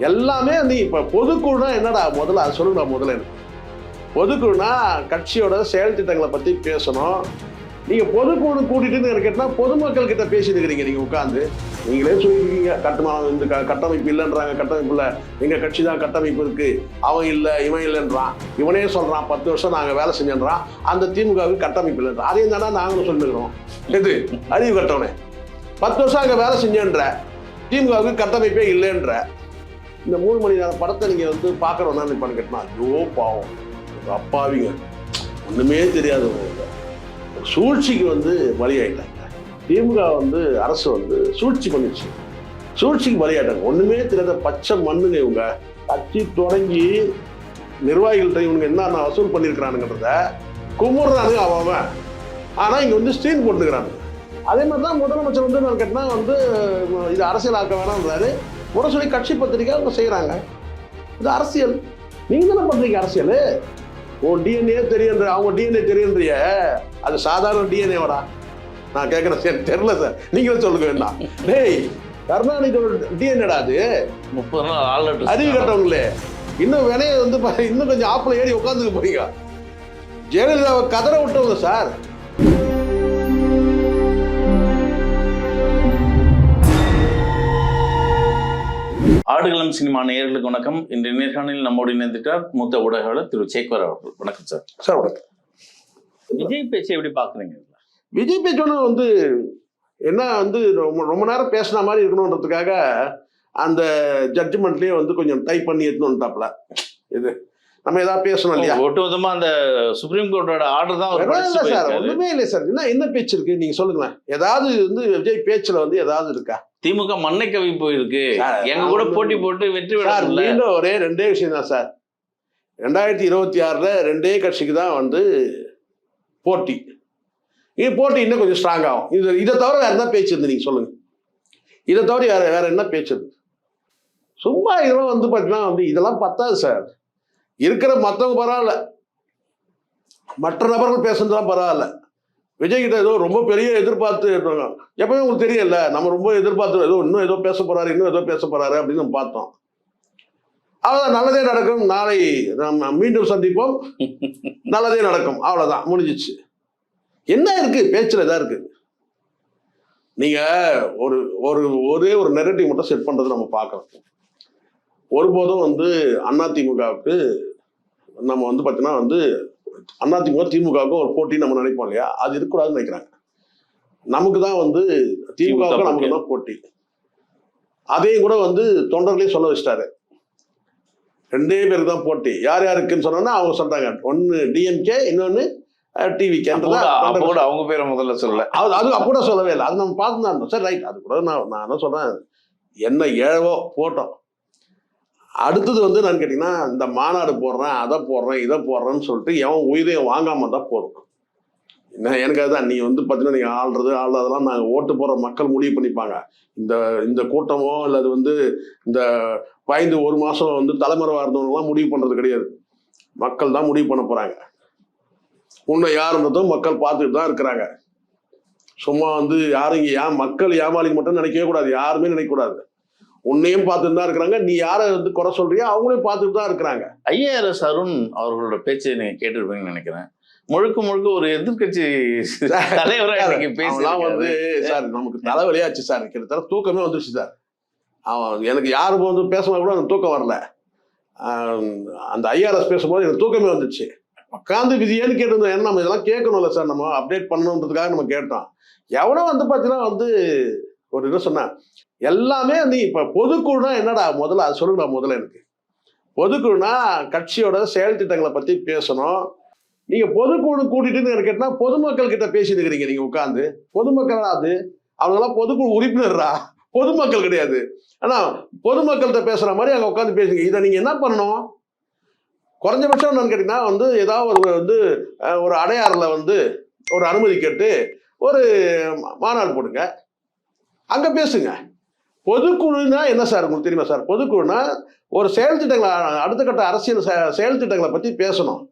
எல்லாமே வந்து இப்போ பொதுக்குழுனா என்னடா முதல்ல அது சொல்லுங்கடா முதல்ல பொதுக்குழுனா கட்சியோட செயல் திட்டங்களை பற்றி பேசணும். நீங்கள் பொதுக்குழு கூட்டிட்டு கேட்டால் பொதுமக்கள் கிட்ட பேசிட்டுருக்கிறீங்க நீங்கள் உட்காந்து நீங்களே சொல்லியிருக்கீங்க கட்டுமானம் இந்த க- கட்டமைப்பு இல்லைன்றாங்க கட்டமைப்பு இல்லை. எங்கள் கட்சி தான் கட்டமைப்பு இருக்குது அவன் இல்லை இவன் இல்லைன்றான். இவனே சொல்கிறான் பத்து வருஷம் நாங்கள் வேலை செஞ்சோன்றான். அந்த திமுகவுக்கு கட்டமைப்பு இல்லைன்றான். அதையும் தானே நாங்களும் சொல்லிருக்கிறோம். எது? அறிவு கட்டவனே. பத்து வருஷம் அங்கே வேலை செஞ்சேன்ற. திமுகவுக்கு கட்டமைப்பே இல்லைன்ற. இந்த மூணு மணி நேரம் படத்தை நீங்கள் வந்து பார்க்குறோன்னா நிப்பான்னு கேட்டா ஐயோ பாவம். ஒரு அப்பாவிங்க. ஒன்றுமே தெரியாது சூழ்ச்சிக்கு வந்து பலியாயிட்டாங்க. திமுக வந்து அரசு வந்து சூழ்ச்சி பண்ணிச்சு. சூழ்ச்சிக்கு பலியாட்டாங்க. ஒன்றுமே தெரியாத பச்சை மண்ணுங்க இவங்க. கட்சி தொடங்கி நிர்வாகிகள்கிட்ட இவனுங்க என்ன வசூல் பண்ணியிருக்கிறானுங்கிறத கும்பிட்றானுங்க அவன் அவன். ஆனால் இங்கே வந்து ஸ்டீன் போட்டுக்கிறானுங்க. அதே மாதிரி தான் முதலமைச்சர் வந்து நான் கேட்டினா வந்து இது அரசியலாக்க வேணாம்ன்றாரு. முரசொலி கட்சி பத்திரிக்கை அவங்க செய்கிறாங்க இது அரசியல். நீங்கள் தானே பண்ணுறீங்க அரசியல்? உன் டிஎன்ஏ தெரியுன்ற அவங்க டிஎன்ஏ தெரியுன்றிய. அது சாதாரண டிஎன்ஏவடா நான் கேட்குறேன் சரி தெரில சார். நீங்களும் சொல்லுங்க வேண்டாம் டேய் கருணாநிதியோட டிஎன்ஏடா அது? முப்பது நாள் ஆள் அறிவு கட்டவங்களே. இன்னும் வினைய வந்து இன்னும் கொஞ்சம் ஆப்பில் ஏறி உட்காந்துக்க போறீங்க. ஜெயலலிதாவை கதற விட்டவங்க சார். ஆடுகளம் சினிமா நேயர்களுக்கு வணக்கம். இன்றைய நேர்காணலில் நம்மோடு இணைந்துட்டார் மூத்த ஊடகவாளர் திரு சேக்வர் அவர்கள். வணக்கம் சார். சார் வணக்கம். விஜய் பேச்சை எப்படி பாக்குறீங்க விஜய் பேச்சோன்னு வந்து என்ன வந்து ரொம்ப ரொம்ப நேரம் பேசின மாதிரி இருக்கணுன்றதுக்காக அந்த ஜட்ஜ்மெண்ட்லேயே வந்து கொஞ்சம் டைப் பண்ணி எடுத்துன்னு வந்துட்டாப்ல இது நம்ம ஏதாவது பேசணும் இல்லையா? ஒட்டுமொத்தமா அந்த சுப்ரீம் கோர்ட்டோட ஆர்டர் தான் இல்ல சார். ஒண்ணுமே இல்லை சார். என்ன என்ன பேச்சு இருக்கு? நீங்க சொல்லுங்களேன். ஏதாவது வந்து விஜய் பேச்சுல வந்து ஏதாவது இருக்கா? திமுக மண்ணை கவி போயிருக்கு. எங்க கூட போட்டி போட்டு வெற்றி சார் மீண்டும் ஒரே ரெண்டே விஷயம் தான் சார். ரெண்டாயிரத்தி இருபத்தி ஆறுல ரெண்டே கட்சிக்கு தான் வந்து போட்டி. இது போட்டி இன்னும் கொஞ்சம் ஸ்ட்ராங் ஆகும். இது இதை தவிர வேற என்ன பேச்சு இருந்து நீங்க சொல்லுங்க. இதை தவிர வேற வேற என்ன பேச்சு இருந்து? சும்மா இதெல்லாம் வந்து பார்த்தீங்கன்னா வந்து இதெல்லாம் பத்தாது சார். இருக்கிற மற்றவங்க பரவாயில்ல. மற்ற நபர்கள் பேசுனதுலாம் பரவாயில்ல. விஜய் கிட்ட ஏதோ ரொம்ப பெரிய எதிர்பார்த்து எப்பவுமே உங்களுக்கு தெரியல நம்ம ரொம்ப எதிர்பார்த்து ஏதோ இன்னும் ஏதோ பேச போறாரு இன்னும் ஏதோ பேச போறாரு அப்படின்னு நம்ம பார்த்தோம். அவ்வளோதான் நல்லதே நடக்கும். நாளை நம்ம மீண்டும் சந்திப்போம். நல்லதே நடக்கும். அவ்வளோதான் முடிஞ்சிச்சு. என்ன இருக்கு? பேச்சில் இதாக இருக்கு? நீங்க ஒரு ஒரு ஒரே ஒரு நெரட்டிவ் மட்டும் செட் பண்றது நம்ம பார்க்கறோம் ஒருபோதும் வந்து அதிமுகவுக்கு நம்ம வந்து பார்த்தீங்கன்னா வந்து அதிமுக திமுகவுக்கும் ஒரு போட்டி நம்ம நினைப்போம் இல்லையா? அது இருக்கக்கூடாதுன்னு நினைக்கிறாங்க. நமக்கு தான் வந்து திமுகவுக்கும் நமக்கு தான் போட்டி. அதையும் கூட வந்து தொண்டர்களே சொல்ல வச்சிட்டாரு. ரெண்டே பேருக்கு தான் போட்டி. யார் யாருக்குன்னு சொன்னோன்னா அவங்க சொல்றாங்க. ஒன்னு டிஎம்கே இன்னொன்னு அப்போ கூட- அவங்க பேரை முதல்ல சொல்லல. அது அது அப்போ கூட சொல்லவே இல்லை. அது நம்ம பார்த்து தான் இருந்தோம். சரி ரைட் அது கூட நான் நான் என்ன சொல்றேன்? என்ன ஏழவோ போட்டோம். அடுத்தது வந்து நான் கேட்டிங்கன்னா இந்த மாநாடு போடுறேன் அதை போடுறேன் இதை போடுறேன்னு சொல்லிட்டு எவன் உயிரையும் வாங்காம தான் போகிறோம் என்ன எனக்கு அதுதான் நீ வந்து பார்த்தீங்கன்னா நீங்கள் ஆள்றது ஆள்றதெல்லாம் நாங்கள் ஓட்டு போகிற மக்கள் முடிவு பண்ணிப்பாங்க. இந்த இந்த கூட்டமோ அல்லது வந்து இந்த பயந்து ஒரு மாதம் வந்து தலைமறைவாக இருந்தவங்கலாம் முடிவு பண்ணுறது கிடையாது. மக்கள் தான் முடிவு பண்ண போகிறாங்க உன்னை யாருன்றதும் மக்கள் பார்த்துட்டு தான் இருக்கிறாங்க. சும்மா வந்து யாரும் இங்கே ஏன் மக்கள் ஏமாளிக்கு மட்டும் நினைக்கவே கூடாது. யாருமே நினைக்கக்கூடாது. உன்னையும் பார்த்துட்டு தான் இருக்கிறாங்க. நீ யாரை வந்து குறை சொல்றியோ அவங்களையும் பார்த்துட்டு தான் இருக்கிறாங்க. ஐஏஆர்எஸ் அருண் அவர்களோட பேச்சை நீங்க கேட்டிருப்பீங்கன்னு நினைக்கிறேன். முழுக்க முழுக்க ஒரு எதிர்க்கட்சி தலைவரா இன்னைக்கு அவன்லாம் வந்து சார் நமக்கு தலைவலியாச்சு சார். கிட்டத்தட்ட தூக்கமே வந்துருச்சு சார். அவன் எனக்கு யாரும் வந்து பேசும்போது கூட எனக்கு தூக்கம் வரல. அந்த ஐஆர்எஸ் பேசும்போது எனக்கு தூக்கமே வந்துச்சு. உட்காந்து விதியேன்னு கேட்டிருந்தோம் ஏன்னா நம்ம இதெல்லாம் கேட்கணும்ல சார். நம்ம அப்டேட் பண்ணணுன்றதுக்காக நம்ம கேட்டோம். எவனோ வந்து பார்த்தீங்கன்னா வந்து ஒரு இது சொன்னேன் எல்லாமே வந்து இப்போ பொதுக்குழுனா என்னடா முதல்ல அது சொல்லுங்கடா முதல்ல எனக்கு. பொதுக்குழுனா கட்சியோட செயல் திட்டங்களை பற்றி பேசணும். நீங்க பொதுக்குழு கூட்டிட்டு கேட்டா பொதுமக்கள் கிட்ட பேசிட்டு நீங்கள் நீங்க உட்காந்து பொதுமக்களா அது? அவங்களாம் பொதுக்குழு உறுப்பினர்ரா? பொதுமக்கள் கிடையாது. ஆனா பொதுமக்கள்கிட்ட பேசுற மாதிரி அங்க உட்காந்து பேசுங்க. இதை நீங்க என்ன பண்ணணும்? குறைஞ்சபட்சம் என்னன்னு கேட்டீங்கன்னா வந்து ஏதாவது ஒரு வந்து ஒரு அடையாறுல வந்து ஒரு அனுமதி கேட்டு ஒரு மாநாடு போடுங்க. அங்கே பேசுங்க. பொதுக்குழுனா என்ன சார் உங்களுக்கு தெரியுமா சார்? பொதுக்குழுனா ஒரு செயல் திட்டங்களை அடுத்த கட்ட அரசியல் செயல் திட்டங்களை பற்றி பேசணும்.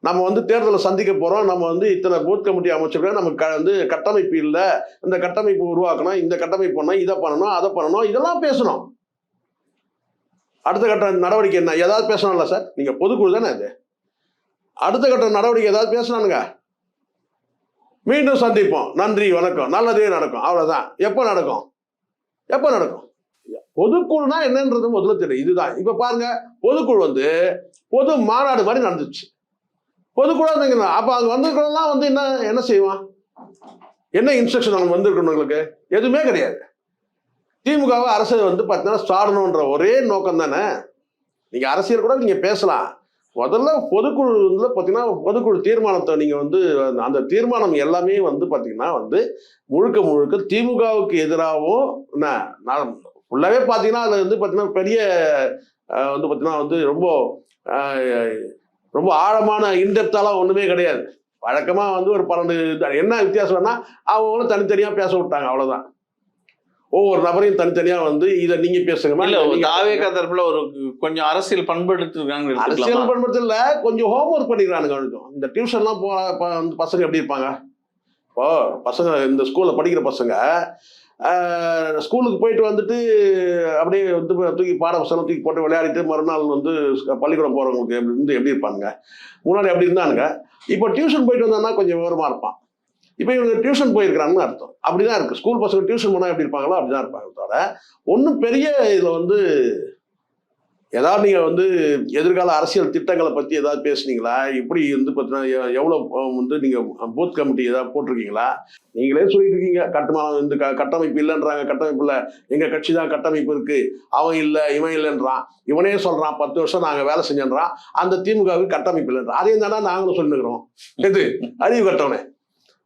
நம்ம வந்து தேர்தலை சந்திக்க போகிறோம் நம்ம வந்து இத்தனை பூத் கமிட்டி அமைச்சிருக்கோம். நமக்கு க- வந்து கட்டமைப்பு இல்லை. இந்த கட்டமைப்பு உருவாக்கணும். இந்த கட்டமைப்பு பண்ணணும். இதை பண்ணணும். அதை பண்ணணும். இதெல்லாம் பேசணும். அடுத்த கட்ட நடவடிக்கை என்ன? ஏதாவது பேசணும்ல சார்? நீங்கள் பொதுக்குழு தானே அது. அடுத்த கட்ட நடவடிக்கை ஏதாவது பேசணுங்க மீண்டும் சந்திப்போம். நன்றி வணக்கம். நல்லதே நடக்கும். அவ்வளோதான் எப்போ நடக்கும்? எப்போ நடக்கும்? பொதுக்குழுனா என்னன்றது முதல்ல தெரியும். இதுதான். இப்போ பாருங்க பொதுக்குழு வந்து பொது மாநாடு மாதிரி நடந்துச்சு. பொதுக்குழு இருந்தீங்கன்னா அப்போ அங்கே வந்திருக்கிறவங்களாம் வந்து என்ன என்ன செய்வான்? என்ன இன்ஸ்ட்ரக்ஷன் அவங்க வந்திருக்கணுங்களுக்கு எதுவுமே கிடையாது. திமுகவை அரசு வந்து பார்த்தீங்கன்னா சாடணுன்ற ஒரே நோக்கம் தானே நீங்கள் அரசியல் கூட நீங்கள் பேசலாம். முதல்ல பொதுக்குழு வந்து பார்த்தீங்கன்னா பொதுக்குழு தீர்மானத்தை நீங்கள் வந்து அந்த தீர்மானம் எல்லாமே வந்து பார்த்தீங்கன்னா வந்து முழுக்க முழுக்க திமுகவுக்கு எதிராகவும் என்ன நான் ஃபுல்லாகவே பார்த்தீங்கன்னா அதில் வந்து பார்த்தீங்கன்னா பெரிய வந்து பார்த்தீங்கன்னா வந்து ரொம்ப ரொம்ப ஆழமான இன்டெப்த்தாலாம் ஒன்றுமே கிடையாது. வழக்கமாக வந்து ஒரு பன்னெண்டு என்ன வித்தியாசம்னா அவங்களும் தனித்தனியாக பேச விட்டாங்க அவ்வளோதான் ஒவ்வொரு நபரையும் தனித்தனியாக வந்து இதை நீங்கள் பேசுங்கம்மா இல்ல நீங்க தாவேகா தரப்புல ஒரு கொஞ்சம் அரசியல் பண்பு எடுத்துருக்காங்க அரசியல் பண்படுத்தல கொஞ்சம் ஹோம்ஒர்க் பண்ணிக்கிறானுங்க அவனுக்கும் இந்த டியூஷன்லாம் போ பசங்க எப்படி இருப்பாங்க? இப்போ பசங்க இந்த ஸ்கூலில் படிக்கிற பசங்க ஸ்கூலுக்கு போயிட்டு வந்துட்டு அப்படியே வந்து தூக்கி பாட புஸ்தகம் தூக்கி போட்டு விளையாடிட்டு மறுநாள் வந்து பள்ளிக்கூடம் போகிறவங்களுக்கு எப்படி வந்து எப்படி இருப்பானுங்க? முன்னாடி எப்படி இருந்தானுங்க. இப்போ டியூஷன் போயிட்டு வந்தான்னா கொஞ்சம் விவரமாக இருப்பான். இப்போ இவங்க டியூஷன் போயிருக்கிறாங்கன்னு அர்த்தம். அப்படிதான் இருக்கு. ஸ்கூல் பசங்க டியூஷன் போனால் எப்படி இருப்பாங்களோ அப்படிதான் இருப்பாங்க தவிர ஒன்றும் பெரிய இதில் வந்து ஏதாவது நீங்கள் வந்து எதிர்கால அரசியல் திட்டங்களை பற்றி ஏதாவது பேசுனீங்களா? இப்படி வந்து பார்த்தீங்கன்னா எவ்வளோ வந்து நீங்கள் பூத் கமிட்டி ஏதாவது போட்டிருக்கீங்களா? நீங்களே சொல்லிட்டு இருக்கீங்க. கட்டுமானம் இந்த க கட்டமைப்பு இல்லைன்றாங்க. கட்டமைப்பு இல்லை. எங்கள் கட்சி தான் கட்டமைப்பு இருக்குது அவன் இல்லை இவன் இல்லைன்றான். இவனே சொல்கிறான் பத்து வருஷம் நாங்கள் வேலை செஞ்சோன்றான். அந்த திமுகவுக்கு கட்டமைப்பு இல்லைன்றான். அதையும் தானே நாங்களும் சொல்லுகிறோம். எது? அறிவு கட்டவனே.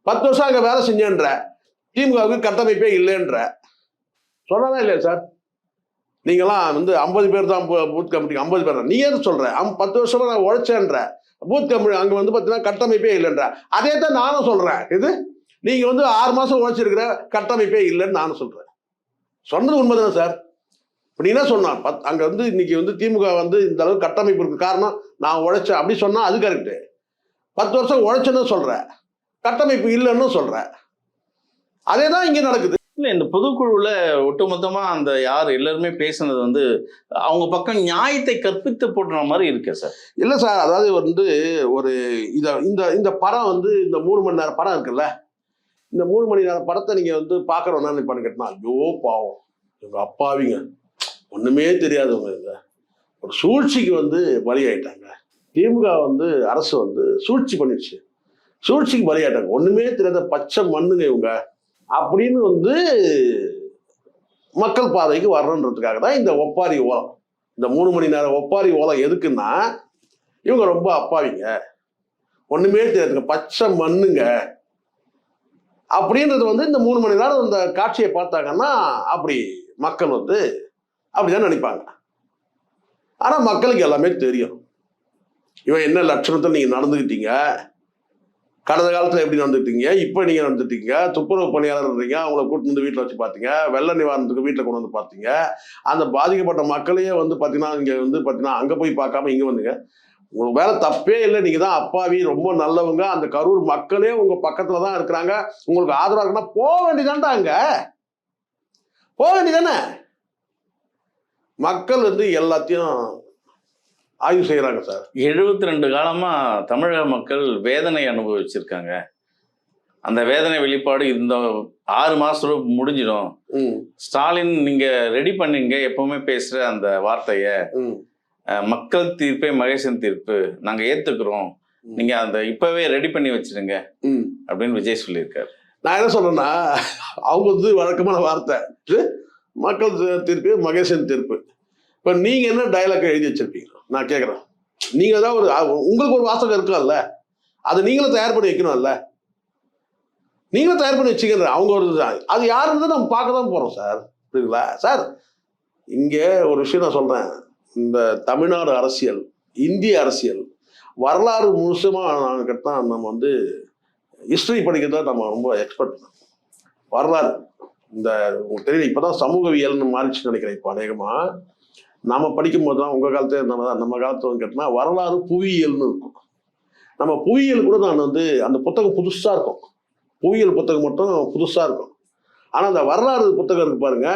பத்து வருஷம் அங்கே வேலை செஞ்சேன்ற. திமுகவுக்கு கட்டமைப்பே இல்லைன்ற. சொன்னதா இல்லையா சார்? நீங்களாம் வந்து ஐம்பது பேர் தான் பூத் கமிட்டி ஐம்பது பேர் தான். நீ எது சொல்ற? அம் பத்து வருஷமா நான் உழைச்சேன்ற. பூத் கமிட்டி அங்கே வந்து பார்த்தீங்கன்னா கட்டமைப்பே இல்லைன்ற. அதே தான் நானும் சொல்றேன். இது நீங்க வந்து ஆறு மாசம் உழைச்சிருக்கிற கட்டமைப்பே இல்லைன்னு நானும் சொல்றேன். சொன்னது உண்மைதானே சார்? இப்போ நீ என்ன சொன்னான் பத் அங்கே வந்து இன்னைக்கு வந்து திமுக வந்து இந்த அளவுக்கு கட்டமைப்பு இருக்கு. காரணம் நான் உழைச்சேன். அப்படி சொன்னால் அது கரெக்டு பத்து வருஷம் உழைச்சேன்னு சொல்கிறேன் கட்டமைப்பு இல்லைன்னு சொல்ற அதே தான் இங்கே நடக்குது. இல்ல இந்த பொதுக்குழுல ஒட்டுமொத்தமா அந்த யார் எல்லாருமே பேசுனது வந்து அவங்க பக்கம் நியாயத்தை கற்பித்து போட்டுற மாதிரி இருக்கு சார். இல்லை சார் அதாவது வந்து ஒரு இத இந்த இந்த படம் வந்து இந்த மூணு மணி நேரம் படம் இருக்குல்ல? இந்த மூணு மணி நேரம் படத்தை நீங்கள் வந்து பார்க்குறோன்னா நினைப்பான்னு கேட்டால் ஐயோ பாவம். இவங்க அப்பாவிங்க. ஒன்றுமே தெரியாதவங்க இவங்க ஒரு சூழ்ச்சிக்கு வந்து பலியாயிட்டாங்க திமுக வந்து அரசு வந்து சூழ்ச்சி பண்ணிடுச்சு. சூழ்ச்சிக்கு பலியாட்டாங்க. ஒன்றுமே தெரியாத பச்சை மண்ணுங்க இவங்க. அப்படின்னு வந்து மக்கள் பாதைக்கு வரணுன்றதுக்காக தான் இந்த ஒப்பாரி ஓலம். இந்த மூணு மணி நேரம் ஒப்பாரி ஓலம் எதுக்குன்னா இவங்க ரொம்ப அப்பாவிங்க. ஒண்ணுமே தெரியாதுங்க. பச்சை மண்ணுங்க. அப்படின்றது வந்து இந்த மூணு மணி நேரம் இந்த காட்சியை பார்த்தாங்கன்னா அப்படி மக்கள் வந்து அப்படிதான் நினைப்பாங்க. ஆனா மக்களுக்கு எல்லாமே தெரியும். இவன் என்ன லட்சணத்தில் நீங்க நடந்துக்கிட்டீங்க கடந்த காலத்துல எப்படி நடந்துட்டீங்க இப்போ நீங்க நடந்துட்டீங்க துப்புரவு பணியாளர்ன்றீங்க அவங்கள கூட்டு வந்து வீட்டில் வச்சு பார்த்தீங்க வெள்ள நிவாரணத்துக்கு வீட்டில் கொண்டு வந்து பார்த்தீங்க அந்த பாதிக்கப்பட்ட மக்களையே வந்து பார்த்தீங்கன்னா இங்கே வந்து பார்த்தீங்கன்னா அங்கே போய் பார்க்காம இங்கே வந்துங்க. உங்களுக்கு வேலை தப்பே இல்லை. நீங்கள் தான் அப்பாவி ரொம்ப நல்லவங்க. அந்த கரூர் மக்களே உங்கள் பக்கத்தில் தான் இருக்கிறாங்க. உங்களுக்கு ஆதரவாக இருக்குன்னா போக வேண்டியதான்டா அங்க. போக வேண்டியதானே மக்கள் வந்து எல்லாத்தையும் ஆய்வு செய்கிறாங்க சார். எழுபத்தி ரெண்டு காலமா தமிழக மக்கள் வேதனை அனுபவிச்சிருக்காங்க. அந்த வேதனை வெளிப்பாடு இந்த ஆறு மாசத்துல முடிஞ்சிடும். ஸ்டாலின் நீங்க ரெடி பண்ணீங்க எப்பவுமே பேசுற அந்த வார்த்தைய. மக்கள் தீர்ப்பே மகேசன் தீர்ப்பு. நாங்க ஏத்துக்கிறோம். நீங்க அந்த இப்பவே ரெடி பண்ணி வச்சிருங்க. அப்படின்னு விஜய் சொல்லியிருக்காரு. நான் என்ன சொல்றேன்னா அவங்க வந்து வழக்கமான வார்த்தை. மக்கள் தீர்ப்பு மகேசன் தீர்ப்பு. இப்போ நீங்க என்ன டயலாக் எழுதி வச்சிருப்பீங்க நான் கேட்குறேன் நீங்கள் தான் ஒரு உங்களுக்கு ஒரு வாசகம் இருக்கும்ல அதை நீங்களும் தயார் பண்ணி வைக்கணும்ல. நீங்களும் தயார் பண்ணி வச்சுக்கிற அவங்க ஒரு இது- அது யாருன்னு நம்ம பார்க்க தான் போகிறோம் சார். புரியுங்களா சார் இங்கே ஒரு விஷயம் நான் சொல்கிறேன் இந்த தமிழ்நாடு அரசியல் இந்திய அரசியல் வரலாறு முழுசுமா நான் கேட்டால் நம்ம வந்து ஹிஸ்ட்ரி படிக்கிறதா நம்ம ரொம்ப எக்ஸ்பர்ட் வரலாறு இந்த உங்களுக்கு தெரியல இப்போதான் சமூகவியல்னு மாறிச்சுன்னு நினைக்கிறேன் இப்போ அநேகமாக நாம படிக்கும்போது தான் உங்கள் காலத்தில் இருந்தால்தான் நம்ம காலத்தில் வந்து கேட்டோம்னா வரலாறு புவியியல்னு இருக்கும். நம்ம புவியியல் கூட நான் வந்து அந்த புத்தகம் புதுசாக இருக்கும். புவியியல் புத்தகம் மட்டும் புதுசாக இருக்கும். ஆனால் அந்த வரலாறு புத்தகம் இருக்கு பாருங்க.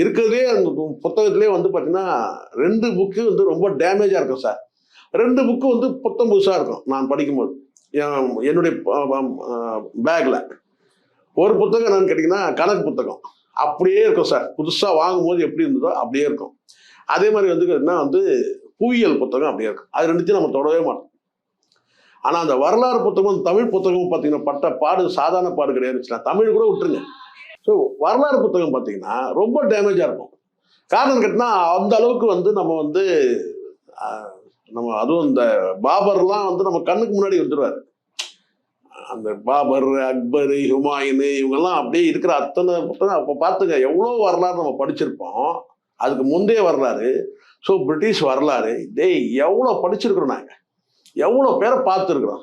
இருக்கிறதே அந்த புத்தகத்திலே வந்து பார்த்தீங்கன்னா ரெண்டு புக்கு வந்து ரொம்ப டேமேஜாக இருக்கும் சார். ரெண்டு புக்கு வந்து புத்தம் புதுசாக இருக்கும் நான் படிக்கும்போது. என் என்னுடைய பேக்கில் ஒரு புத்தகம் என்னன்னு கேட்டிங்கன்னா கணக்கு புத்தகம். அப்படியே இருக்கும் சார். புதுசாக வாங்கும்போது எப்படி இருந்ததோ அப்படியே இருக்கும். அதே மாதிரி வந்து என்ன வந்து புவியியல் புத்தகம் அப்படியே இருக்கும் அது ரெண்டுத்தையும் நம்ம தொடவே மாட்டோம். ஆனால் அந்த வரலாறு புத்தகம் தமிழ் புத்தகம் பார்த்தீங்கன்னா பட்ட பாடு சாதாரண பாடு கிடையாது தமிழ் கூட விட்டுருங்க. ஸோ வரலாறு புத்தகம் பார்த்தீங்கன்னா ரொம்ப டேமேஜாக இருக்கும். காரணம் கேட்டால் அந்த அளவுக்கு வந்து நம்ம வந்து நம்ம அதுவும் இந்த பாபர்லாம் வந்து நம்ம கண்ணுக்கு முன்னாடி வந்துடுவார் அந்த பாபர் அக்பர் ஹுமாயின் இவங்கெல்லாம் அப்படியே இருக்கிற அத்தனை புத்தகம் அப்போ பார்த்துங்க எவ்வளோ வரலாறு நம்ம படிச்சிருப்போம். அதுக்கு முந்தைய வரலாறு. ஸோ பிரிட்டிஷ் வரலாறு டேய் எவ்வளோ படிச்சிருக்கிறோம் நாங்கள் எவ்வளோ பேரை பார்த்துருக்குறோம்.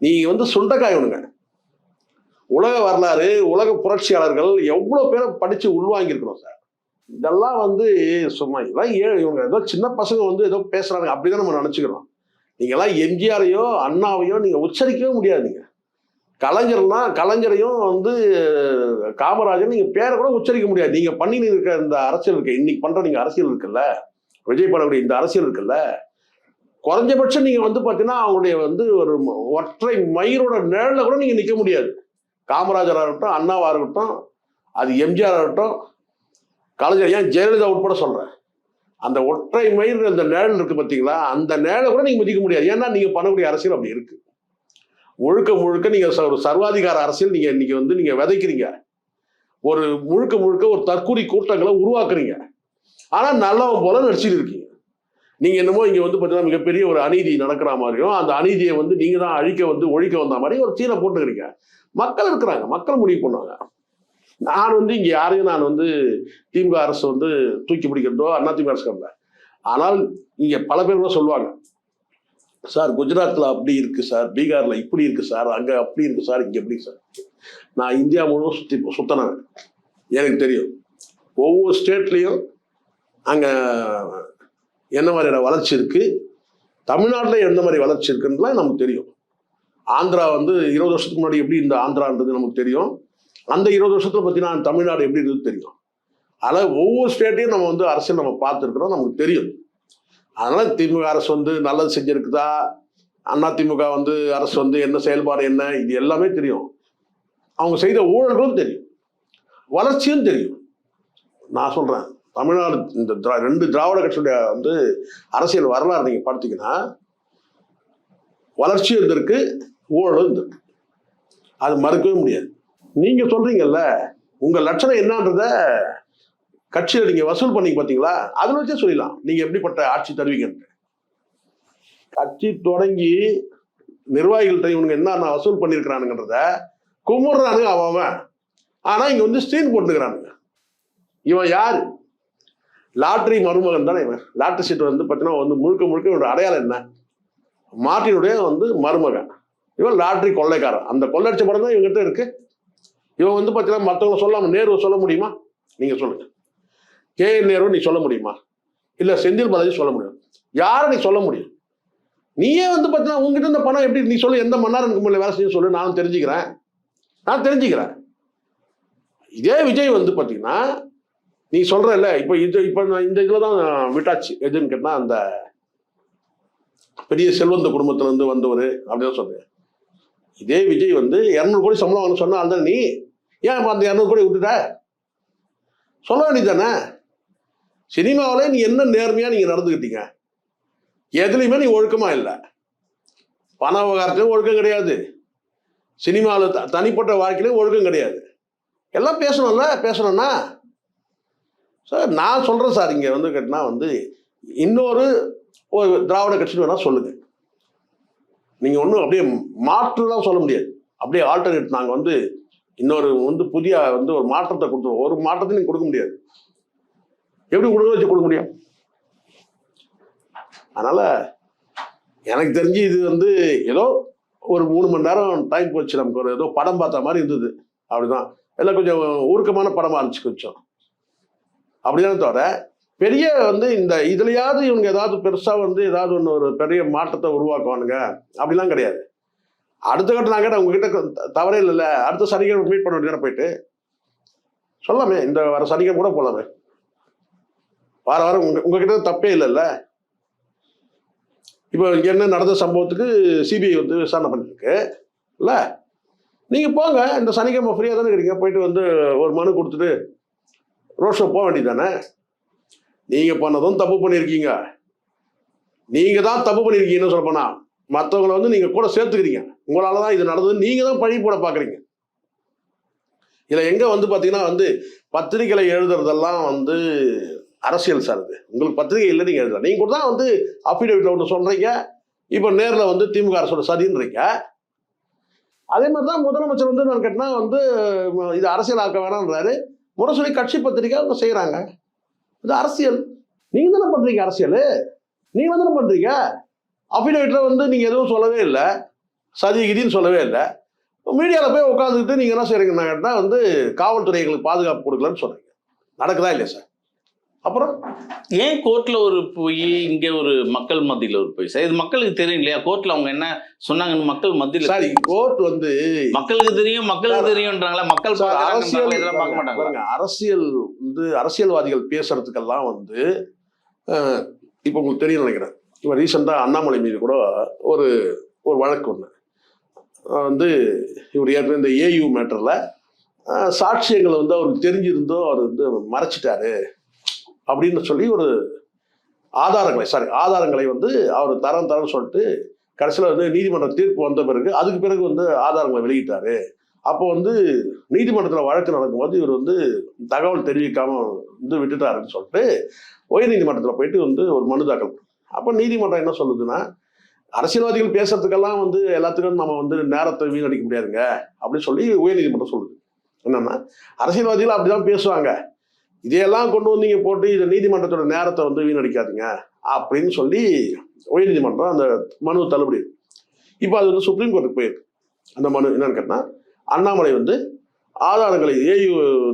நீங்கள் வந்து சுண்டைக்காய் உலக வரலாறு உலக புரட்சியாளர்கள் எவ்வளோ பேரை படித்து உள்வாங்கியிருக்கிறோம் சார். இதெல்லாம் வந்து சும்மா இதெல்லாம் ஏ இவங்க ஏதோ சின்ன பசங்க வந்து ஏதோ பேசுகிறாங்க அப்படி தான் நம்ம நினச்சிக்கிறோம். நீங்கள்லாம் எம்ஜிஆரையோ அண்ணாவையோ நீங்கள் உச்சரிக்கவே முடியாது நீங்கள் கலைஞர்னா கலைஞரையும் வந்து காமராஜர் நீங்கள் பேரை கூட உச்சரிக்க முடியாது. நீங்கள் பண்ணின்னு இருக்க இந்த அரசியல் இருக்கு. இன்னைக்கு பண்ணுற நீங்கள் அரசியல் இருக்குல்ல? விஜய் பண்ணக்கூடிய இந்த அரசியல் இருக்குல்ல? குறைஞ்சபட்சம் நீங்கள் வந்து பார்த்தீங்கன்னா அவங்களுடைய வந்து ஒரு ஒற்றை மயிரோட நிழல்ல கூட நீங்கள் நிற்க முடியாது. காமராஜராக இருக்கட்டும் அண்ணாவாக இருக்கட்டும் அது எம்ஜிஆர் இருக்கட்டும் கலைஞர் ஏன் ஜெயலலிதா உட்பட சொல்கிறேன் அந்த ஒற்றை மயிர் அந்த நிழல் இருக்கு பார்த்தீங்களா அந்த நிழலை கூட நீங்கள் மதிக்க முடியாது. ஏன்னா நீங்கள் பண்ணக்கூடிய அரசியல் அப்படி இருக்கு. முழுக்க முழுக்க நீங்கள் ஒரு சர்வாதிகார அரசியல் நீங்கள் இன்னைக்கு வந்து நீங்கள் விதைக்கிறீங்க. ஒரு முழுக்க முழுக்க ஒரு தற்கூரி கூட்டங்களை உருவாக்குறீங்க. ஆனால் நல்லவன் போல நடிச்சிட்டு இருக்கீங்க. நீங்க என்னமோ இங்க வந்து பார்த்தீங்கன்னா மிகப்பெரிய ஒரு அநீதி நடக்கிற மாதிரியும் அந்த அநீதியை வந்து நீங்க தான் அழிக்க வந்து ஒழிக்க வந்த மாதிரி ஒரு சீனை போட்டுக்கிறீங்க. மக்கள் இருக்கிறாங்க. மக்கள் முடிவு பண்ணுவாங்க நான் வந்து இங்க யாரையும் நான் வந்து திமுக அரசு வந்து தூக்கி பிடிக்கிறதோ அண்ணா திமுக அரசு இல்லை ஆனால் இங்க பல பேர் கூட சொல்லுவாங்க. சார் குஜராத்ல அப்படி இருக்கு சார் பீகார்ல இப்படி இருக்கு சார் அங்க அப்படி இருக்கு சார் இங்க எப்படி சார்? நான் இந்தியா முழுவதும் சுத்தி சுத்தினேன் எனக்கு தெரியும். ஒவ்வொரு ஸ்டேட்லயும் அங்க என்ன மாதிரியான வளர்ச்சி இருக்கு? தமிழ்நாட்டில் எந்த மாதிரி வளர்ச்சி இருக்குன்றதுலாம் நமக்கு தெரியும். ஆந்திரா வந்து இருபது வருஷத்துக்கு முன்னாடி எப்படி இந்த ஆந்திரான்றது நமக்கு தெரியும். அந்த இருபது வருஷத்துல பார்த்தீங்கன்னா தமிழ்நாடு எப்படி இருந்தது தெரியும். அதனால் ஒவ்வொரு ஸ்டேட்டையும் நம்ம வந்து அரசியல் நம்ம பார்த்துருக்குறோம் நமக்கு தெரியும். அதனால திமுக அரசு வந்து நல்லது செஞ்சிருக்குதா? அண்ணா திமுக வந்து அரசு வந்து என்ன செயல்பாடு என்ன? இது எல்லாமே தெரியும். அவங்க செய்த ஊழல்களும் தெரியும். வளர்ச்சியும் தெரியும். நான் சொல்றேன். தமிழ்நாடு இந்த திரா- ரெண்டு திராவிட கட்சியுடைய வந்து அரசியல் வரலாறு நீங்க பார்த்தீங்கன்னா வளர்ச்சியும் இருந்திருக்கு ஊழலும் இருந்திருக்கு. அது மறுக்கவே முடியாது. நீங்க சொல்றீங்கல்ல உங்க லட்சணம் என்னன்றத கட்சியில் நீங்க வசூல் பண்ணி பாத்தீங்களா? அதில் வச்சே சொல்லிடலாம். நீங்க எப்படிப்பட்ட ஆட்சி தருவீங்கன்ட்டு. கட்சி தொடங்கி நிர்வாகிகள்கிட்ட இவனுங்க என்ன வசூல் பண்ணியிருக்கிறானுங்கிறத கும்பிட்றானுங்க அவன் அவன். ஆனா இங்க வந்து ஸ்டீன் போட்டுக்கிறானுங்க. இவன் யார்? லாட்ரி மருமகன் தானே இவன். லாட்ரி சீட் வந்து பார்த்தீங்கன்னா வந்து முழுக்க முழுக்க இவனோட அடையாளம் என்ன? மாட்டினுடைய வந்து மருமகன். இவன் லாட்ரி கொள்ளைக்காரன். அந்த கொள்ளடிச்ச படம் தான் இவங்ககிட்ட இருக்கு. இவன் வந்து பார்த்தீங்கன்னா மற்றவங்க சொல்லாம நேரு சொல்ல முடியுமா? நீங்க சொல்லுங்க. கே. நேரு நீ சொல்ல முடியுமா? இல்லை செந்தில் பாலாஜி சொல்ல முடியும்? யாரை நீ சொல்ல முடியும்? நீயே வந்து பார்த்தீங்கன்னா உங்ககிட்ட இந்த பணம் எப்படி நீ சொல்லு எந்த மன்னாரனுக்கு மேலே வேலை செய்ய சொல்லு நானும் தெரிஞ்சுக்கிறேன். நான் தெரிஞ்சுக்கிறேன். இதே விஜய் வந்து பார்த்தீங்கன்னா நீ சொல்றல இப்போ இது இப்போ நான் இந்த இதில் தான் விட்டாச்சு. எதுன்னு கேட்டால் அந்த பெரிய செல்வந்த குடும்பத்துலேருந்து வந்தவர் அப்படின்னு சொல்றேன். இதே விஜய் வந்து இரநூறு கோடி சம்பளம் வாங்க அந்த நீ? ஏன் இப்போ அந்த இரநூறு கோடி விட்டுட்ட? சொல்ல வேண்டியதானே சினிமாவில் நீ என்ன நேர்மையாக நீங்கள் நடந்துக்கிட்டீங்க? எதுலையுமே நீ ஒழுக்கமா இல்லை. பண விவகாரத்திலும் ஒழுக்கம் கிடையாது. சினிமாவில் த தனிப்பட்ட வாழ்க்கையிலும் ஒழுக்கம் கிடையாது. எல்லாம் பேசணும்ல? பேசணும்னா? சார் நான் சொல்கிறேன் சார் இங்கே வந்து கேட்டினா வந்து இன்னொரு ஒரு திராவிட கட்சின்னு வேணால் சொல்லுங்கள் நீங்கள் ஒன்றும் அப்படியே மாற்றுலாம் சொல்ல முடியாது. அப்படியே ஆல்டர்னேட் நாங்கள் வந்து இன்னொரு வந்து புதிய வந்து ஒரு மாற்றத்தை கொடுத்துருவோம் ஒரு மாற்றத்தை நீங்கள் கொடுக்க முடியாது. எப்படி கொடுக்க வச்சு கொடுக்க முடியும்? அதனால் எனக்கு தெரிஞ்சு இது வந்து ஏதோ ஒரு மூணு மணி நேரம் டைம் போச்சு நமக்கு. ஒரு ஏதோ படம் பார்த்த மாதிரி இருந்தது. அப்படிதான். எல்லாம் கொஞ்சம் ஊருக்கமான படமா இருந்துச்சு கொஞ்சம். அப்படிதான் தவிர பெரிய வந்து இந்த இதுலயாவது இவங்க ஏதாவது பெருசா வந்து ஏதாவது ஒன்று ஒரு பெரிய மாற்றத்தை உருவாக்குவானுங்க. அப்படிலாம் கிடையாது. அடுத்த கட்டம் நான் கேட்டேன் உங்ககிட்ட தவறே இல்லைல்ல. அடுத்த சனிக்கிழமை மீட் பண்ண வேண்டியதான போயிட்டு? சொல்லாமே இந்த வர சனிக்கிழமை கூட போலாமே. வார வாரம் உங்க உங்ககிட்ட தப்பே இல்லைல்ல? இப்போ என்ன நடந்த சம்பவத்துக்கு சிபிஐ வந்து விசாரணை பண்ணிருக்கு இல்லை? நீங்கள் போங்க இந்த சனிக்கிழமை ஃப்ரீயாக தானே இருக்கீங்க போயிட்டு வந்து ஒரு மனு கொடுத்துட்டு ரோட் ஷோ போக வேண்டியதானே நீங்கள் பண்ணதும் தப்பு பண்ணியிருக்கீங்க. நீங்கள் தான் தப்பு பண்ணியிருக்கீங்கன்னு சொல்ல போனா மற்றவங்களை வந்து நீங்கள் கூட சேர்த்துக்கிறீங்க. உங்களால் தான் இது நடந்தது நீங்கள் தான் பழி போட பார்க்குறீங்க இதில் எங்கே வந்து பார்த்தீங்கன்னா வந்து பத்திரிகைகளை எழுதுறதெல்லாம் வந்து அரசியல் சார் இது. உங்களுக்கு பத்திரிகை இல்லை நீங்கள் எழுதலாம். நீங்கள் கூட தான் வந்து அஃபிடேவிட்ல ஒன்று சொல்கிறீங்க இப்போ நேரில் வந்து திமுக அரசோட சதின்றீங்க. அதே மாதிரி தான் முதலமைச்சர் வந்து நான் கேட்டால் வந்து இது அரசியல் ஆக்க வேணான்றாரு முரசொலி கட்சி பத்திரிக்கை அவங்க செய்கிறாங்க இது அரசியல். நீங்கள் தானே பண்ணுறீங்க அரசியல்? நீங்கள் தானே பண்ணுறீங்க அஃபிடேவிட்டில் வந்து நீங்கள் எதுவும் சொல்லவே இல்லை. சதி கிதின்னு சொல்லவே இல்லை. மீடியாவில் போய் உட்காந்துக்கிட்டு நீங்கள் என்ன செய்கிறீங்கன்னா கேட்டால் வந்து காவல்துறை எங்களுக்கு பாதுகாப்பு கொடுக்கலன்னு சொல்கிறீங்க நடக்குதா இல்லையா சார்? அப்புறம் ஏன் கோர்ட்ல ஒரு போய் இங்க ஒரு மக்கள் மத்தியில ஒரு போய்? சார் இது மக்களுக்கு தெரியும் இல்லையா? கோர்ட்ல அவங்க என்ன சொன்னாங்கன்னு மக்கள் மத்தியில சார் கோர்ட் வந்து மக்களுக்கு தெரியும் மக்களுக்கு தெரியும்ன்றாங்களா? மக்கள் அரசியல் இதெல்லாம் பார்க்க மாட்டாங்க அரசியல் வந்து அரசியல்வாதிகள் பேசுறதுக்கெல்லாம் வந்து இப்போ உங்களுக்கு தெரியும் நினைக்கிறேன். இப்போ ரீசெண்டாக அண்ணாமலை மீது கூட ஒரு ஒரு வழக்கு ஒன்று வந்து இவர் ஏற்கனவே இந்த ஏயு மேட்டரில் சாட்சியங்களை வந்து அவருக்கு தெரிஞ்சிருந்தோ அவர் வந்து மறைச்சிட்டாரு. அப்படின்னு சொல்லி ஒரு ஆதாரங்களை சாரி ஆதாரங்களை வந்து அவர் தரம் தரம்னு சொல்லிட்டு கடைசியில் வந்து நீதிமன்ற தீர்ப்பு வந்த பிறகு அதுக்கு பிறகு வந்து ஆதாரங்களை வெளியிட்டாரு. அப்போ வந்து நீதிமன்றத்தில் வழக்கு நடக்கும்போது இவர் வந்து தகவல் தெரிவிக்காம வந்து விட்டுட்டாருன்னு சொல்லிட்டு உயர் நீதிமன்றத்தில் போயிட்டு வந்து ஒரு மனு தாக்கல். அப்போ நீதிமன்றம் என்ன சொல்லுதுன்னா அரசியல்வாதிகள் பேசுறதுக்கெல்லாம் வந்து எல்லாத்துக்கும் நம்ம வந்து நேரத்தை வீணடிக்க முடியாதுங்க அப்படின்னு சொல்லி உயர் நீதிமன்றம் சொல்லுது. என்னன்னா அரசியல்வாதிகள் அப்படிதான் பேசுவாங்க. இதையெல்லாம் கொண்டு வந்தீங்க போட்டு இந்த நீதிமன்றத்தோட நேரத்தை வந்து வீணடிக்காதீங்க அப்படின்னு சொல்லி உயர்நீதிமன்றம் அந்த மனு தள்ளுபடி இப்போ அது வந்து சுப்ரீம் கோர்ட்டுக்கு போயிருக்கு. அந்த மனு என்னன்னு கேட்டால் அண்ணாமலை வந்து ஆதாரங்களை ஏயு